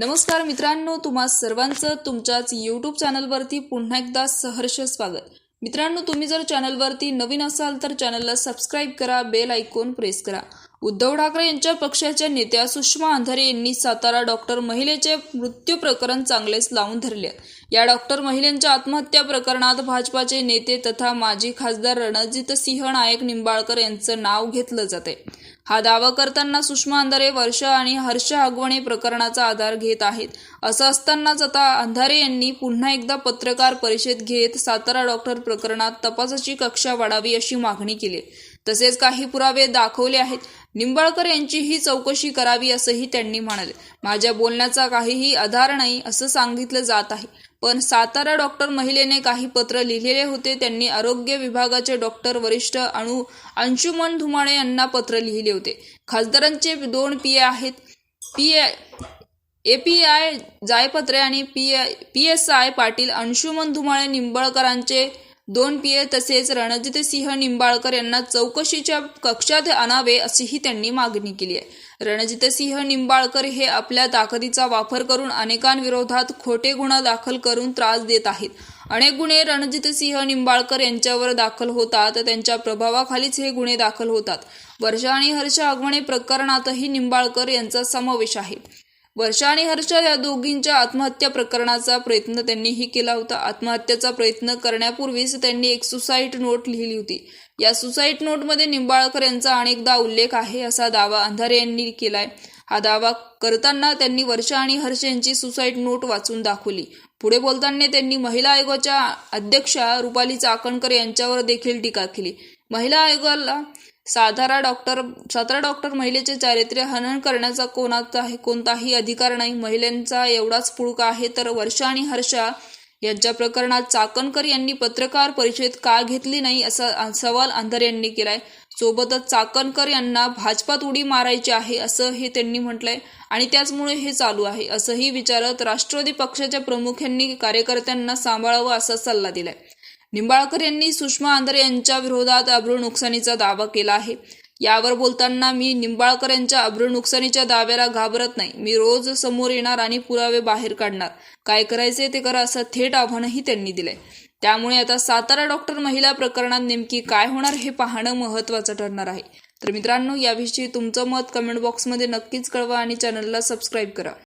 नमस्कार मित्रांनो तुम्हा सर्वांचं तुमच्याच यूट्यूब चॅनलवरती पुन्हा एकदा सहर्ष स्वागत. मित्रांनो तुम्ही जर चॅनलवरती नवीन असाल तर चॅनलला सबस्क्राईब करा बेल आयकॉन प्रेस करा. उद्धव ठाकरे यांच्या पक्षाच्या नेत्या सुषमा अंधारे यांनी सातारा डॉक्टर महिलेचे मृत्यू प्रकरण चांगलेच लावून धरले. या डॉक्टर महिलेच्या आत्महत्या प्रकरणात भाजपाचे नेते तथा माजी खासदार रणजितसिंह नायक निंबाळकर यांचं नाव घेतलं जाते. हा दावा करताना सुषमा अंधारे वर्षा आणि हर्ष आगवणे प्रकरणाचा आधार घेत आहेत. असं असतानाच आता अंधारे यांनी पुन्हा एकदा पत्रकार परिषद घेत सातारा डॉक्टर प्रकरणात तपासाची कक्षा वाढावी अशी मागणी केली. तसेच काही पुरावे दाखवले आहेत. निंबाळकर यांची ही चौकशी करावी असंही त्यांनी म्हणाले. माझ्या बोलण्याचा काहीही आधार नाही असं सांगितलं जात आहे. पण सातारा डॉक्टर महिलेने काही पत्र लिहिलेले होते. त्यांनी आरोग्य विभागाचे डॉक्टर वरिष्ठ अणु अंशुमन धुमाळे यांना पत्र लिहिले होते. खासदारांचे दोन पी आहेत. पी ए पी आय जायपत्रे आणि P P S I Patil Anshuman Dhumale निंबाळकरांचे दोन पी ए तसेच रणजितसिंह निंबाळकर यांना चौकशीच्या कक्षात आणावे अशीही त्यांनी मागणी केली आहे. रणजितसिंह निंबाळकर हे आपल्या ताकदीचा वापर करून अनेकांविरोधात खोटे गुन्हा दाखल करून त्रास देत आहेत. अनेक गुन्हे रणजितसिंह निंबाळकर यांच्यावर दाखल होतात त्यांच्या प्रभावाखालीच हे गुन्हे दाखल होतात. वर्षा आणि हर्ष आगवणे प्रकरणातही निंबाळकर यांचा समावेश आहे. वर्षा आणि हर्षा या दोघींच्या आत्महत्या प्रकरणाचा प्रयत्न त्यांनीही केला होता. आत्महत्येचा प्रयत्न करण्यापूर्वीच त्यांनी एक सुसाईड नोट लिहिली होती. या सुसाईड नोटमध्ये निंबाळकर यांचा अनेकदा उल्लेख आहे असा दावा अंधारे यांनी केलाय. हा दावा करताना त्यांनी वर्षा आणि हर्ष यांची सुसाईड नोट वाचून दाखवली. पुढे बोलताना त्यांनी महिला आयोगाच्या अध्यक्षा रुपाली चाकणकर यांच्यावर देखील टीका केली. महिला आयोगाला साधारा डॉक्टर सातारा डॉक्टर महिलेचे चारित्र्य हनन करण्याचा कोणाचा कोणताही अधिकार नाही. महिलांचा एवढाच पुळका आहे तर वर्षा आणि हर्षा यांच्या प्रकरणात चाकणकर यांनी पत्रकार परिषद का घेतली नाही असा सवाल अंधारे यांनी केलाय. सोबतच चाकणकर यांना भाजपात उडी मारायची आहे असं हे त्यांनी म्हटलंय आणि त्याचमुळे हे चालू आहे. असंही विचारत राष्ट्रवादी पक्षाच्या प्रमुखांनी कार्यकर्त्यांना सांभाळावं असा सल्ला दिलाय. निंबाळकर यांनी सुषमा आंध्रे यांच्या विरोधात अब्रू नुकसानीचा दावा केला आहे. यावर बोलताना मी निंबाळकर यांच्या अब्रू नुकसानीच्या दाव्याला घाबरत नाही. मी रोज समोर येणार आणि पुरावे बाहेर काढणार. काय करायचे ते करा असं थेट आव्हानही त्यांनी दिलंय. त्यामुळे आता सातारा डॉक्टर महिला प्रकरणात नेमकी काय होणार हे पाहणं महत्वाचं ठरणार आहे. तर मित्रांनो याविषयी तुमचं मत कमेंट बॉक्समध्ये नक्कीच कळवा आणि चॅनलला सबस्क्राईब करा.